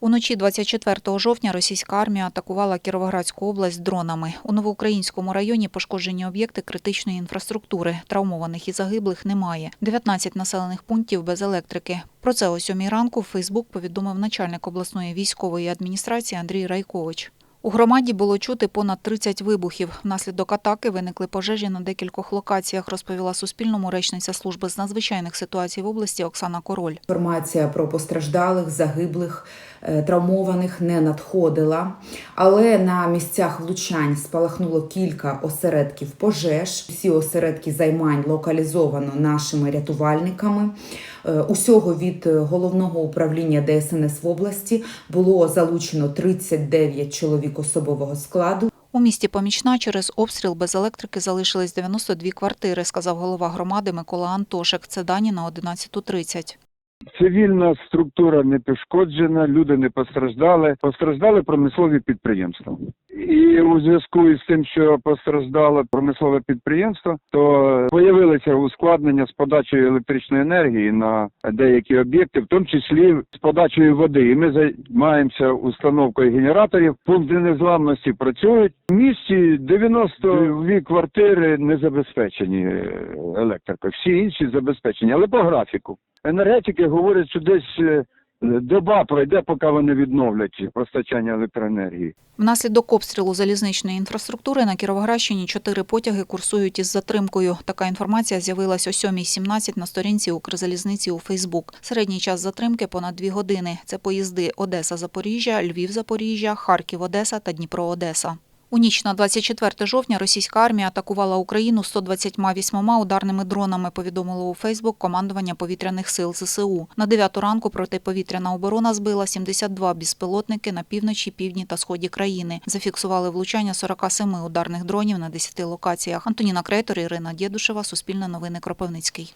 Уночі 24 жовтня російська армія атакувала Кіровоградську область дронами. У новоукраїнському районі пошкоджені об'єкти критичної інфраструктури. Травмованих і загиблих немає. 19 населених пунктів без електрики. Про це о сьомій ранку в Фейсбук повідомив начальник обласної військової адміністрації Андрій Райкович. У громаді було чути понад 30 вибухів. Внаслідок атаки виникли пожежі на декількох локаціях, розповіла Суспільному речниця служби з надзвичайних ситуацій в області Оксана Король. Інформація про постраждалих, загиблих, е, травмованих не надходила, але на місцях влучань спалахнуло кілька осередків пожеж. Всі осередки займань локалізовано нашими рятувальниками. Е, Усього від е, головного управління ДСНС в області було залучено 39 чоловік особового складу. У місті Помічна через обстріл без електрики залишились 92 квартири, сказав голова громади Микола Антошек. Це дані на 11.30. Цивільна структура не пошкоджена, люди не постраждали. Постраждали промислові підприємства. І у зв'язку із тим, що постраждало промислове підприємство, то появилися ускладнення з подачею електричної енергії на деякі об'єкти, в тому числі з подачею води. І ми займаємося установкою генераторів. Пункти незламності працюють. В місті 92 квартири не забезпечені електрикою. Всі інші забезпечені, але по графіку. Енергетики говорять, що десь е, доба пройде, поки вони відновлять постачання електроенергії. Внаслідок обстрілу залізничної інфраструктури на Кіровоградщині чотири потяги курсують із затримкою. Така інформація з'явилась о 7.17 на сторінці Укрзалізниці у Фейсбук. Середній час затримки понад дві години. Це поїзди Одеса-Запоріжжя, Львів-Запоріжжя, Харків-Одеса та Дніпро-Одеса. У ніч на 24 жовтня російська армія атакувала Україну 128 ударними дронами, повідомило у Фейсбук командування повітряних сил ЗСУ. На 9 ранку протиповітряна оборона збила 72 безпілотники на півночі, півдні та сході країни. Зафіксували влучання 47 ударних дронів на 10 локаціях. Антоніна Крейтор, Ірина Дєдушева, Суспільне новини Кропивницький.